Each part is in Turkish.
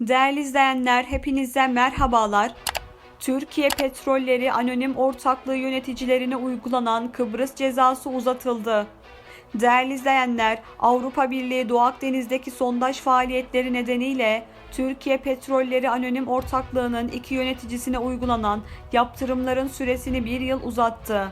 Değerli izleyenler, hepinize merhabalar. Türkiye Petrolleri Anonim Ortaklığı yöneticilerine uygulanan Kıbrıs cezası uzatıldı. Değerli izleyenler, Avrupa Birliği Doğu Akdeniz'deki sondaj faaliyetleri nedeniyle Türkiye Petrolleri Anonim Ortaklığı'nın iki yöneticisine uygulanan yaptırımların süresini bir yıl uzattı.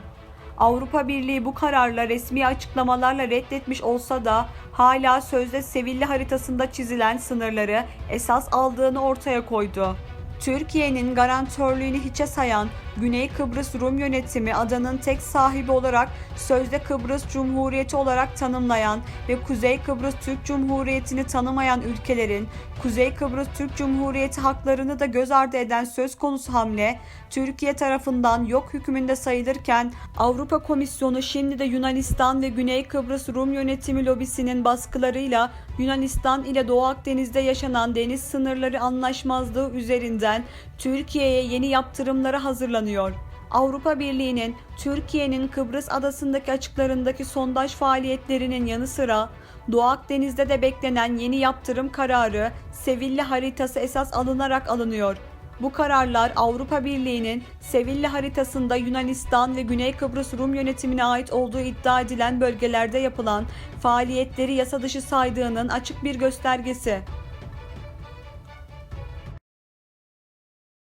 Avrupa Birliği bu kararla resmi açıklamalarla reddetmiş olsa da hala sözde Sevilla haritasında çizilen sınırları esas aldığını ortaya koydu. Türkiye'nin garantörlüğünü hiçe sayan Güney Kıbrıs Rum yönetimi adanın tek sahibi olarak sözde Kıbrıs Cumhuriyeti olarak tanımlayan ve Kuzey Kıbrıs Türk Cumhuriyeti'ni tanımayan ülkelerin Kuzey Kıbrıs Türk Cumhuriyeti haklarını da göz ardı eden söz konusu hamle Türkiye tarafından yok hükmünde sayılırken Avrupa Komisyonu şimdi de Yunanistan ve Güney Kıbrıs Rum yönetimi lobisinin baskılarıyla Yunanistan ile Doğu Akdeniz'de yaşanan deniz sınırları anlaşmazlığı üzerinden Türkiye'ye yeni yaptırımlara hazırlanıyor. Avrupa Birliği'nin Türkiye'nin Kıbrıs adasındaki açıklarındaki sondaj faaliyetlerinin yanı sıra Doğu Akdeniz'de de beklenen yeni yaptırım kararı Sevilla haritası esas alınarak alınıyor. Bu kararlar Avrupa Birliği'nin Sevilla haritasında Yunanistan ve Güney Kıbrıs Rum yönetimine ait olduğu iddia edilen bölgelerde yapılan faaliyetleri yasa dışı saydığının açık bir göstergesi.